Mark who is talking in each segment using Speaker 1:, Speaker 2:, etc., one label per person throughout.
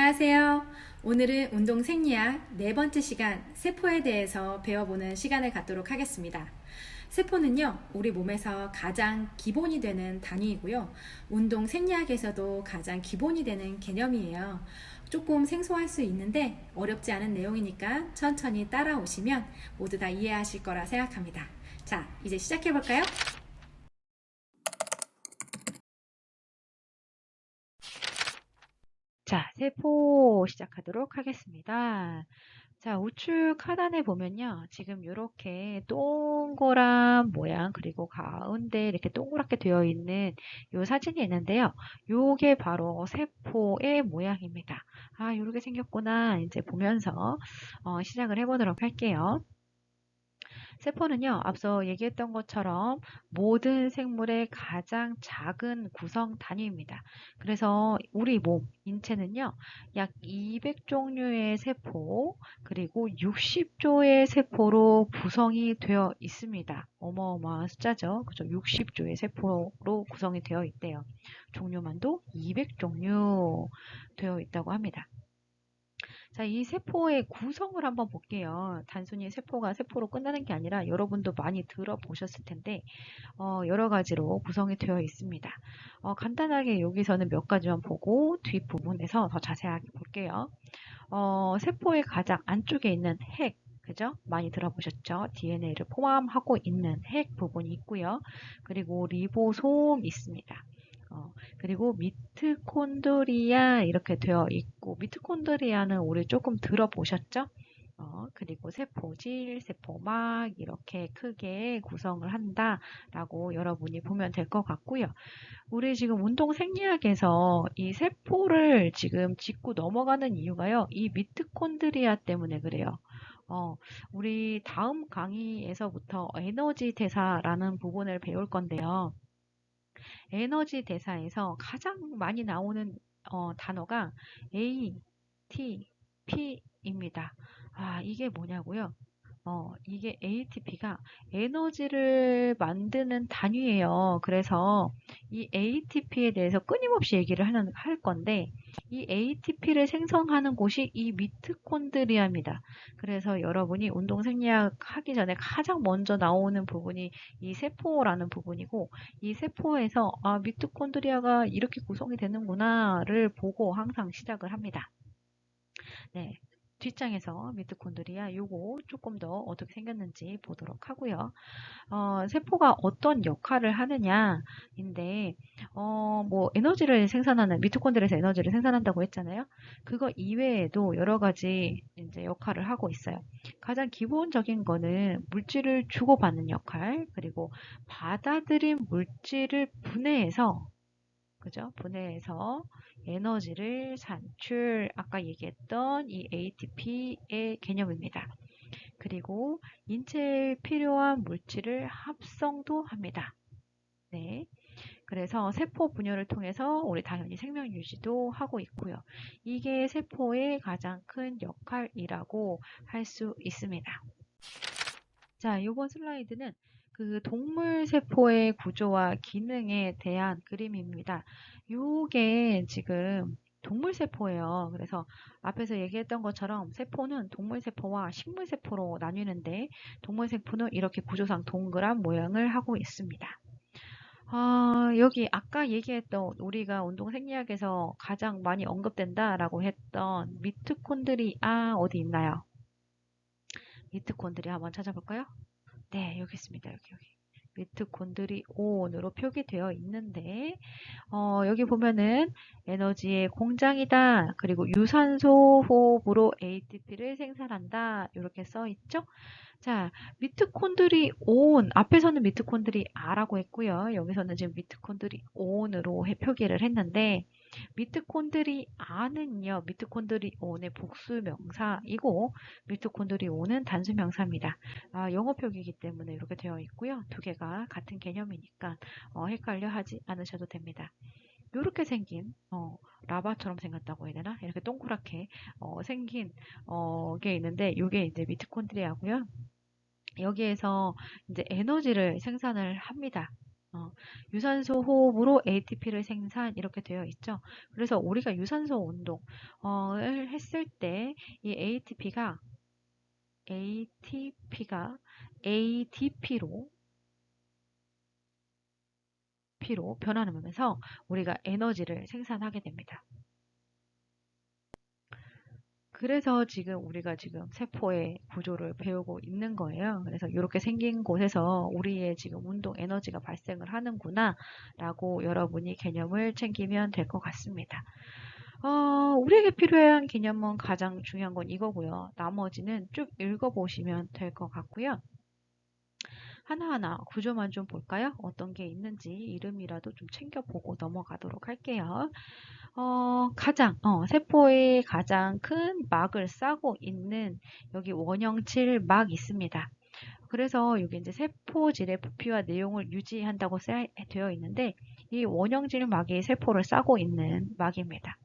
Speaker 1: 안녕하세요. 오늘은 운동 생리학 네 번째 시간 세포에 대해서 배워보는 시간을 갖도록 하겠습니다. 세포는요, 우리 몸에서 가장 기본이 되는 단위이고요. 운동 생리학에서도 가장 기본이 되는 개념이에요. 조금 생소할 수 있는데 어렵지 않은 내용이니까 천천히 따라오시면 모두 다 이해하실 거라 생각합니다. 자, 이제 시작해 볼까요?
Speaker 2: 자, 세포 시작하도록 하겠습니다. 자, 우측 하단에 보면요. 지금 이렇게 동그란 모양, 그리고 가운데 이렇게 동그랗게 되어 있는 이 사진이 있는데요. 요게 바로 세포의 모양입니다. 아, 이렇게 생겼구나. 이제 보면서 어, 시작을 해보도록 할게요. 세포는요, 앞서 얘기했던 것처럼 모든 생물의 가장 작은 구성 단위입니다. 그래서 우리 몸, 인체는요, 약 200종류의 세포, 그리고 60조의 세포로 구성이 되어 있습니다. 어마어마한 숫자죠. 그죠? 60조의 세포로 구성이 되어 있대요. 종류만도 200종류 되어 있다고 합니다. 자, 이 세포의 구성을 한번 볼게요. 단순히 세포가 세포로 끝나는 게 아니라 여러분도 많이 들어보셨을 텐데, 어, 여러 가지로 구성이 되어 있습니다. 어, 간단하게 여기서는 몇 가지만 보고 뒷부분에서 더 자세하게 볼게요. 어, 세포의 가장 안쪽에 있는 핵, 그죠? 많이 들어보셨죠? DNA를 포함하고 있는 핵 부분이 있고요. 그리고 리보솜 있습니다. 어, 그리고 미트콘드리아 이렇게 되어 있고 미트콘드리아는 우리 조금 들어보셨죠? 어, 그리고 세포질, 세포막 이렇게 크게 구성을 한다라고 여러분이 보면 될 것 같고요. 우리 지금 운동 생리학에서 이 세포를 지금 짚고 넘어가는 이유가요. 이 미트콘드리아 때문에 그래요. 어, 우리 다음 강의에서부터 에너지 대사라는 부분을 배울 건데요. 에너지 대사에서 가장 많이 나오는 어, 단어가 A, T, P입니다. 아, 이게 뭐냐고요? 어, 이게 ATP가 에너지를 만드는 단위예요. 그래서 이 ATP에 대해서 끊임없이 얘기를 하는, 할 건데, 이 ATP를 생성하는 곳이 이 미트콘드리아입니다. 그래서 여러분이 운동 생리학 하기 전에 가장 먼저 나오는 부분이 이 세포라는 부분이고, 이 세포에서 아, 미토콘드리아가 이렇게 구성이 되는구나를 보고 항상 시작을 합니다. 네. 뒷장에서 미토콘드리아 요거 조금 더 어떻게 생겼는지 보도록 하고요. 어, 세포가 어떤 역할을 하느냐인데 어, 뭐 에너지를 생산하는 미토콘드리아에서 에너지를 생산한다고 했잖아요. 그거 이외에도 여러 가지 이제 역할을 하고 있어요. 가장 기본적인 거는 물질을 주고받는 역할, 그리고 받아들인 물질을 분해해서 그죠? 분해해서 에너지를 산출, 아까 얘기했던 이 ATP의 개념입니다. 그리고 인체에 필요한 물질을 합성도 합니다. 네. 그래서 세포 분열을 통해서 우리 당연히 생명 유지도 하고 있고요. 이게 세포의 가장 큰 역할이라고 할 수 있습니다. 자, 이번 슬라이드는 그 동물 세포의 구조와 기능에 대한 그림입니다. 요게 지금 동물 세포예요. 그래서 앞에서 얘기했던 것처럼 세포는 동물 세포와 식물 세포로 나뉘는데 동물 세포는 이렇게 구조상 동그란 모양을 하고 있습니다. 아, 여기 아까 얘기했던 우리가 운동 생리학에서 가장 많이 언급된다라고 했던 미토콘드리아 어디 있나요? 미토콘드리아 한번 찾아볼까요? 네, 여기 있습니다. 여기, 여기. 미토콘드리 온으로 표기되어 있는데, 어, 여기 보면은 에너지의 공장이다. 그리고 유산소 호흡으로 ATP를 생산한다. 이렇게 써 있죠? 자, 미토콘드리 온, 앞에서는 미토콘드리 아라고 했고요. 여기서는 지금 미토콘드리 온으로 표기를 했는데, 미토콘드리아는요, 미토콘드리온의 복수 명사이고, 미토콘드리온은 단수 명사입니다. 아, 영어 표기이기 때문에 이렇게 되어 있고요. 두 개가 같은 개념이니까 어, 헷갈려 하지 않으셔도 됩니다. 이렇게 생긴 어, 라바처럼 생겼다고 해야 되나? 이렇게 동그랗게 어, 생긴 어, 게 있는데 이게 이제 미토콘드리아고요. 여기에서 이제 에너지를 생산을 합니다. 어, 유산소 호흡으로 ATP를 생산 이렇게 되어 있죠. 그래서 우리가 유산소 운동을 했을 때 이 ATP가 ATP가 ADP로 P로 변환하면서 우리가 에너지를 생산하게 됩니다. 그래서 지금 우리가 지금 세포의 구조를 배우고 있는 거예요. 그래서 이렇게 생긴 곳에서 우리의 지금 운동 에너지가 발생을 하는구나 라고 여러분이 개념을 챙기면 될 것 같습니다. 어, 우리에게 필요한 개념은 가장 중요한 건 이거고요. 나머지는 쭉 읽어보시면 될 것 같고요. 하나하나 구조만 좀 볼까요? 어떤 게 있는지 이름이라도 좀 챙겨보고 넘어가도록 할게요. 어, 가장, 어, 세포의 가장 큰 막을 싸고 있는 여기 원형질 막 있습니다. 그래서 여기 이제 세포질의 부피와 내용을 유지한다고 써 되어 있는데 이 원형질 막이 세포를 싸고 있는 막입니다.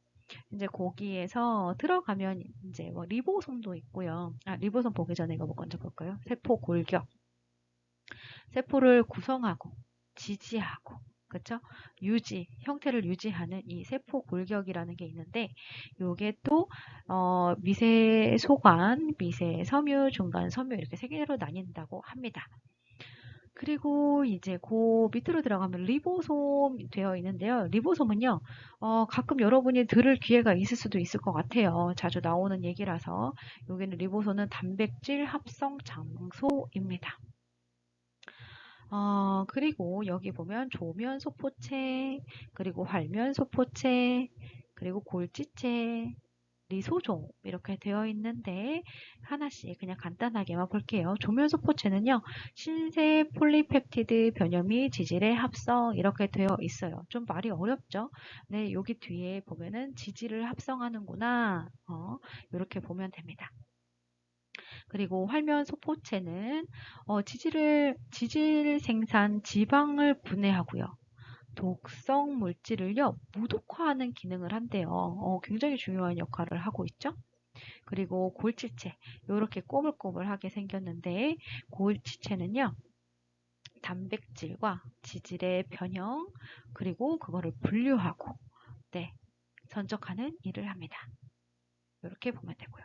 Speaker 2: 이제 거기에서 들어가면 이제 뭐 리보솜도 있고요. 아, 리보솜 보기 전에 이거 먼저 볼까요? 세포 골격. 세포를 구성하고 지지하고 그쵸? 유지, 형태를 유지하는 이 세포 골격이라는 게 있는데 요게 또 어, 미세 소관, 미세 섬유, 중간 섬유 이렇게 세 개로 나뉜다고 합니다. 그리고 이제 그 밑으로 들어가면 리보솜 되어 있는데요. 리보솜은요, 어, 가끔 여러분이 들을 기회가 있을 수도 있을 것 같아요. 자주 나오는 얘기라서. 여기는 리보솜은 단백질 합성 장소입니다. 어, 그리고 여기 보면 조면 소포체, 그리고 활면 소포체, 그리고 골지체, 리소솜 이렇게 되어 있는데 하나씩 그냥 간단하게만 볼게요. 조면 소포체는요. 신세 폴리펩티드 변염이 지질의 합성 이렇게 되어 있어요. 좀 말이 어렵죠? 네, 여기 뒤에 보면은 지질을 합성하는구나. 어, 이렇게 보면 됩니다. 그리고 활면 소포체는 어, 지질을 지질 생산 지방을 분해하고요. 독성 물질을요 무독화하는 기능을 한대요. 어, 굉장히 중요한 역할을 하고 있죠. 그리고 골지체 이렇게 꼬불꼬불하게 생겼는데 골지체는요 단백질과 지질의 변형 그리고 그거를 분류하고 네 선적하는 일을 합니다. 이렇게 보면 되고요.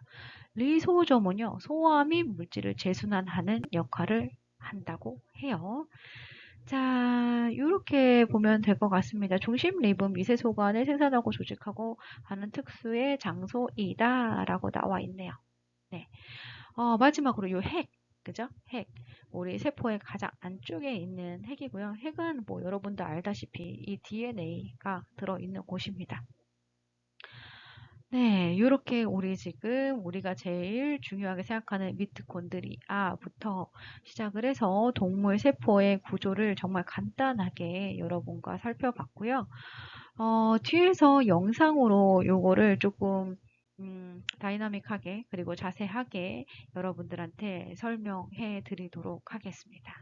Speaker 2: 리소점은요, 소화 및 물질을 재순환하는 역할을 한다고 해요. 자, 이렇게 보면 될 것 같습니다. 중심 립은 미세 소관을 생산하고 조직하고 하는 특수의 장소이다 라고 나와 있네요. 네. 어, 마지막으로 이 핵, 그죠? 핵. 우리 세포의 가장 안쪽에 있는 핵이고요. 핵은 뭐 여러분도 알다시피 이 DNA가 들어있는 곳입니다. 네, 이렇게 우리 지금 우리가 제일 중요하게 생각하는 미트콘드리아부터 시작을 해서 동물 세포의 구조를 정말 간단하게 여러분과 살펴봤고요. 어, 뒤에서 영상으로 요거를 조금 음, 다이나믹하게 그리고 자세하게 여러분들한테 설명해 드리도록 하겠습니다.